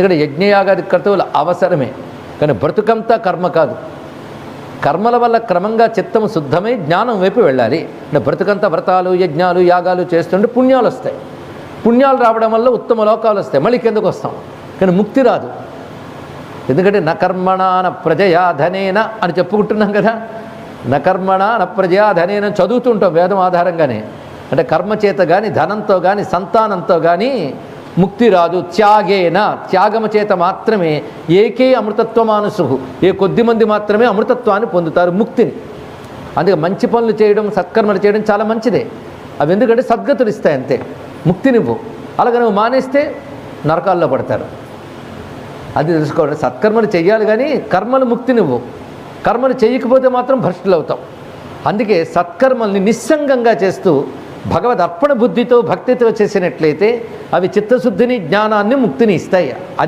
ఇక్కడ యజ్ఞయాగాది క్రతువులు అవసరమే. కానీ బ్రతుకంతా కర్మ కాదు. కర్మల వల్ల క్రమంగా చిత్తము శుద్ధమై జ్ఞానం వైపు వెళ్ళాలి. అంటే బ్రతుకంతా వ్రతాలు యజ్ఞాలు యాగాలు చేస్తుంటే పుణ్యాలు వస్తాయి. పుణ్యాలు రావడం వల్ల ఉత్తమ లోకాలు వస్తాయి. మళ్ళీ కిందకు వస్తాం. కానీ ముక్తి రాదు. ఎందుకంటే నకర్మణాన ప్రజయా ధనేన అని చెప్పుకుంటున్నాం కదా. నకర్మణాన న ప్రజయా ధనేన చదువుతుంటాం వేదం ఆధారంగానే. అంటే కర్మ చేత కానీ ధనంతో కానీ సంతానంతో కానీ ముక్తి రాదు త్యాగేన త్యాగమ చేత మాత్రమే ఏకే అమృతత్వమానుసు ఏ కొద్ది మంది మాత్రమే అమృతత్వాన్ని పొందుతారు ముక్తిని. అందుకే మంచి పనులు చేయడం సత్కర్మలు చేయడం చాలా మంచిదే. అవి ఎందుకంటే సద్గతులు ఇస్తాయి అంతే. ముక్తినివ్వు అలాగే నువ్వు మానేస్తే నరకాల్లో పడతారు. అది తెలుసుకోవాలి. సత్కర్మలు చేయాలి కానీ కర్మలు ముక్తినివ్వు కర్మలు చేయకపోతే మాత్రం భ్రష్టులు అవుతాం అందుకే సత్కర్మల్ని నిస్సంగంగా చేస్తూ భగవద్ అర్పణ బుద్ధితో భక్తితో చేసినట్లయితే అవి చిత్తశుద్ధిని జ్ఞానాన్ని ముక్తిని ఇస్తాయి. అది